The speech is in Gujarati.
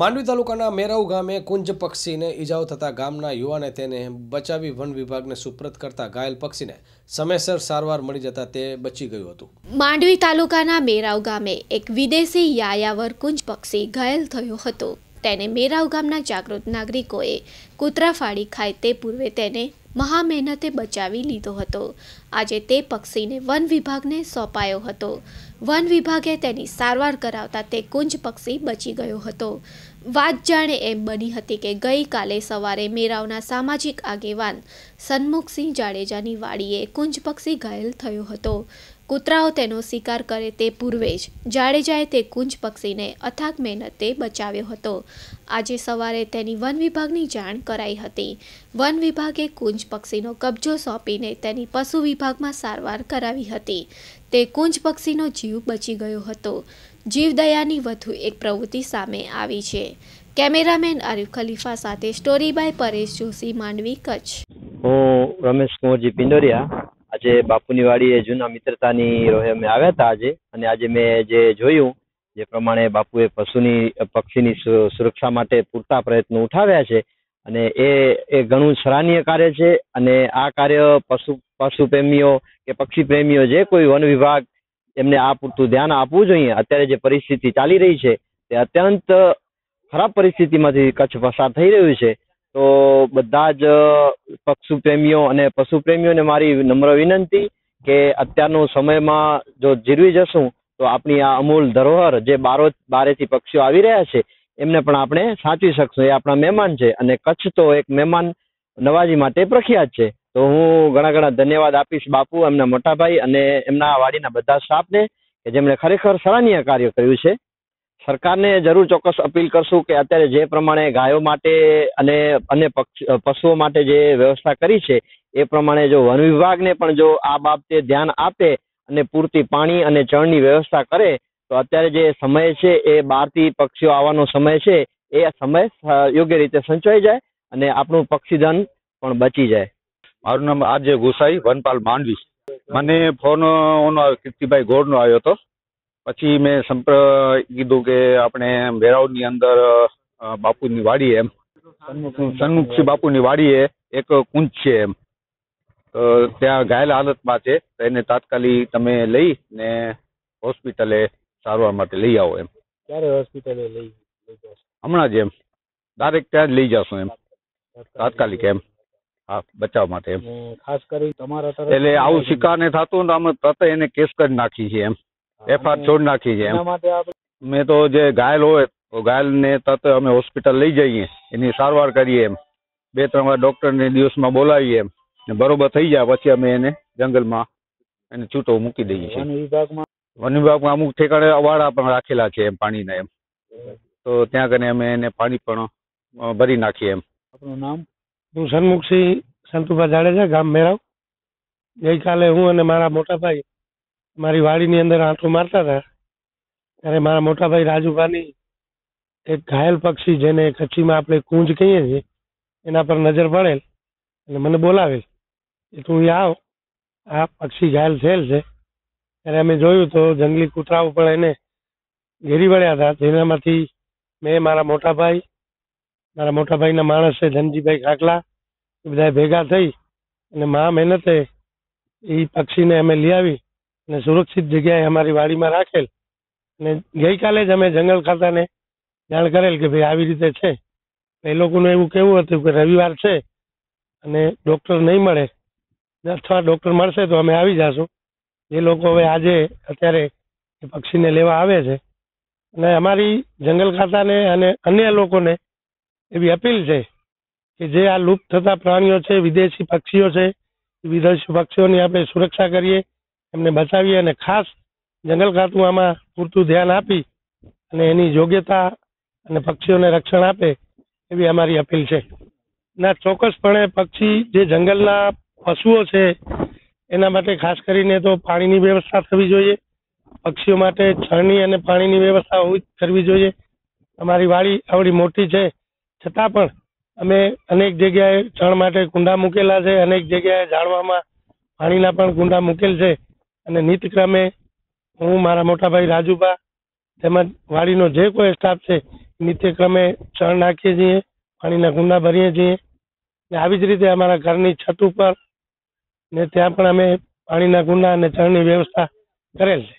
માંડવી તાલુકાના મેરાઉ ગામે કુંજ પક્ષીને ઈજાઓ થતા ગામના યુવાને તેને બચાવી વન વિભાગને સુપ્રત કરતા ઘાયલ પક્ષીને સમયસર સારવાર મળી જતા તે બચી ગયું હતું. માંડવી તાલુકાના મેરાવ ગામે એક વિદેશી યાયાવર કુંજ પક્ષી ઘાયલ થયો હતો. તેને મેરાવ ગામના જાગૃત નાગરિકોએ કૂતરા ફાડી ખાય તે પૂર્વે તેને મહા મહેનતે બચાવી લીધો હતો. આજે તે પક્ષીને વન વિભાગને સોંપાયો હતો. વન વિભાગે તેની સારવાર કરાવતા તે કુંજ પક્ષી બચી ગયો હતો. વાત જાણે એમ બની હતી કે ગઈકાલે સવારે મેરાવના સામાજિક આગેવાન સન્મુખસિંહ જાડેજાની વાડીએ કુંજ પક્ષી ઘાયલ થયો હતો. કૂતરાઓ તેનો શિકાર કરે તે પૂર્વે જ જાડેજાએ તે કુંજ પક્ષીને અથાગ મહેનતે બચાવ્યો હતો. આજે સવારે તેની વન વિભાગની જાણ કરાઈ હતી. વન વિભાગે કુંજ પક્ષીનો કબજો સોંપીને તેની પશુ વિભાગમાં સારવાર કરાવી હતી. તે કુંજ પક્ષીનો જીવ બચી ગયો હતો. જીવદયાની વધુ એક પ્રવૃત્તિ સામે આવી છે. કેમેરામેન આરિફ ખલીફા સાથે સ્ટોરી બાય પરેશ જોશી, માંડવી, કચ્છ. હું રમેશ કુંવરજી પિંડોરિયા. આજે બાપુની વાડીએ જૂના મિત્રતાની રોહે અમે આવ્યા હતા આજે. અને આજે મેં જે જોયું, જે પ્રમાણે બાપુએ પશુની, પક્ષીની સુરક્ષા માટે પૂરતા પ્રયત્નો ઉઠાવ્યા છે અને એ એ ઘણું સરાહનીય કાર્ય છે અને આ કાર્ય પશુ પશુ પ્રેમીઓ કે પક્ષી પ્રેમીઓ જે કોઈ વન વિભાગ એમને આ પૂરતું ધ્યાન આપવું જોઈએ, અત્યારે જે પરિસ્થિતિ ચાલી રહી છે તે અત્યંત ખરાબ પરિસ્થિતિમાંથી કચ્છ પસાર થઈ રહ્યું છે. તો બધા જ પશુ પ્રેમીઓ અને પશુ પ્રેમીઓને મારી નમ્ર વિનંતી કે અત્યારનો સમયમાં જો જીરવી જશું તો આપણી આ અમૂલ ધરોહર જે બારો, બારેથી પક્ષીઓ આવી રહ્યા છે એમને પણ આપણે સાચવી શકશું. એ આપણા મહેમાન છે અને કચ્છ તો એક મહેમાન નવાજી માટે પ્રખ્યાત છે. તો હું ઘણા ઘણા ધન્યવાદ આપીશ બાપુ, એમના મોટાભાઈ અને એમના વાડીના બધા સ્ટાફને કે જેમણે ખરેખર સરાહનીય કાર્ય કર્યું છે. સરકારને જરૂર ચોક્કસ અપીલ કરશું કે અત્યારે જે પ્રમાણે ગાયો માટે અને અને પશુઓ માટે જે વ્યવસ્થા કરી છે, એ પ્રમાણે જો વન વિભાગને પણ જો આ બાબતે ધ્યાન આપે અને પૂરતી પાણી અને ચણની વ્યવસ્થા કરે તો અત્યારે જે સમય છે, એ બહારથી પક્ષીઓ આવવાનો સમય છે, એ સમય યોગ્ય રીતે સંચવાઈ જાય અને આપણું પક્ષીધન પણ બચી જાય. મારું નામ આરજે ગોસાઈ, વનપાલ માંડવી. મને ફોન, ઓનો કીર્તિભાઈ ગોળનો આવ્યો હતો. પછી મેં સંપર્ક કીધું કે આપણે વેરાવળની અંદર બાપુની વાડી એમ. સન્મુખી બાપુની વાડીએ એક કુંજ છે એમ. તો ત્યાં ઘાયલ હાલતમાં છે, તો એને તાત્કાલિક તમે લઈ ને હોસ્પિટલે સારવાર માટે લઈ આવો એમ. ક્યારે હોસ્પિટલે લઈ લઈ જશો? હમણાં જ એમ. ડાયરેક્ટ ત્યાં જ લઈ જશું એમ. તાત્કાલિક. એમ. હા બચાવ માટે એમ. ખાસ કરી તમારા તરફ એટલે આવું શિકાર ને થતું ને અમે તરત એને કેસ કરી નાખી છે એમ. એફઆર છોડી નાખી છે એમ. મેં તો જે ઘાયલ હોય તો ઘાયલ ને તરત અમે હોસ્પિટલ લઈ જઈએ. એની સારવાર કરીએ એમ. બે ત્રણ વાર ડોક્ટર ને દિવસમાં બોલાવીએ એમ. ને બરોબર થઈ જાય પછી અમે એને જંગલમાં એને છૂટો મૂકી દઈએ છીએ. વન અમુક ઠેકાણે અવાડા પણ રાખેલા છે એમ પાણીના એમ. તો ત્યાં કને અમે એને પાણી પણ ભરી નાખીએ એમ. આપણું નામ? હું સન્મુખસિંહ સંતુભા જાડેજા, ગામ મેરાવ. ગઈકાલે હું અને મારા મોટાભાઈ મારી વાડીની અંદર આંટું મારતા હતા. ત્યારે મારા મોટાભાઈ રાજુભાની એક ઘાયલ પક્ષી જેને કચ્છીમાં આપણે કુંજ કહીએ છીએ, એના પર નજર પડેલ અને મને બોલાવેલ કે તું આવ. આ પક્ષી ઘાયલ થયેલ છે. ત્યારે અમે જોયું તો જંગલી કૂતરાઓ પણ એને ઘેરી વળ્યા હતા. જેનામાંથી મેં, મારા મોટાભાઈ, મારા મોટાભાઈના માણસ છે ધનજીભાઈ ખાકલા એ બધા ભેગા થઈ અને મહા મહેનતે એ પક્ષીને અમે લઈ આવી અને સુરક્ષિત જગ્યાએ અમારી વાડીમાં રાખેલ. અને ગઈકાલે જ અમે જંગલ ખાતાને જાણ કરેલ કે ભાઈ આવી રીતે છે. એ લોકોનું એવું કેવું હતું કે રવિવાર છે અને ડૉક્ટર નહીં મળે. અથવા ડૉક્ટર મળશે તો અમે આવી જાશું. એ લોકો હવે આજે અત્યારે એ પક્ષીને લેવા આવે છે. અને અમારી જંગલ ખાતાને અને અન્ય લોકોને એવી અપીલ છે કે જે આ લુપ્ત થતા પ્રાણીઓ છે, વિદેશી પક્ષીઓ છે વિદેશી પક્ષીઓની આપણે સુરક્ષા કરીએ, એમને બચાવીએ અને ખાસ જંગલ ખાતું આમાં પૂરતું ધ્યાન આપી અને એની યોગ્યતા અને પક્ષીઓને રક્ષણ આપે એવી અમારી અપીલ છે. ના, ચોક્કસપણે પક્ષી જે જંગલના પશુઓ છે એના માટે ખાસ કરીને તો પાણીની વ્યવસ્થા થવી જોઈએ. પક્ષીઓ માટે છણની અને પાણીની વ્યવસ્થા હોવી કરવી જોઈએ. અમારી વાડી આવડી મોટી છે. છતાં પણ અમે અનેક જગ્યાએ છણ માટે કુંડા મૂકેલા છે. અનેક જગ્યાએ ઝાડવામાં પાણીના પણ કુંડા મૂકેલ છે. અને નિતક્રમે હું, મારા મોટાભાઈ રાજુભા તેમજ વાડીનો જે કોઈ સ્ટાફ છે નિત્યક્રમે ચણ નાખીએ છીએ, પાણીના કુંડા ભરીએ છીએ. આવી જ રીતે અમારા ઘરની છત ઉપર ને ત્યાં પણ અમે પાણીના કુંડા અને ચણની વ્યવસ્થા કરેલ છે.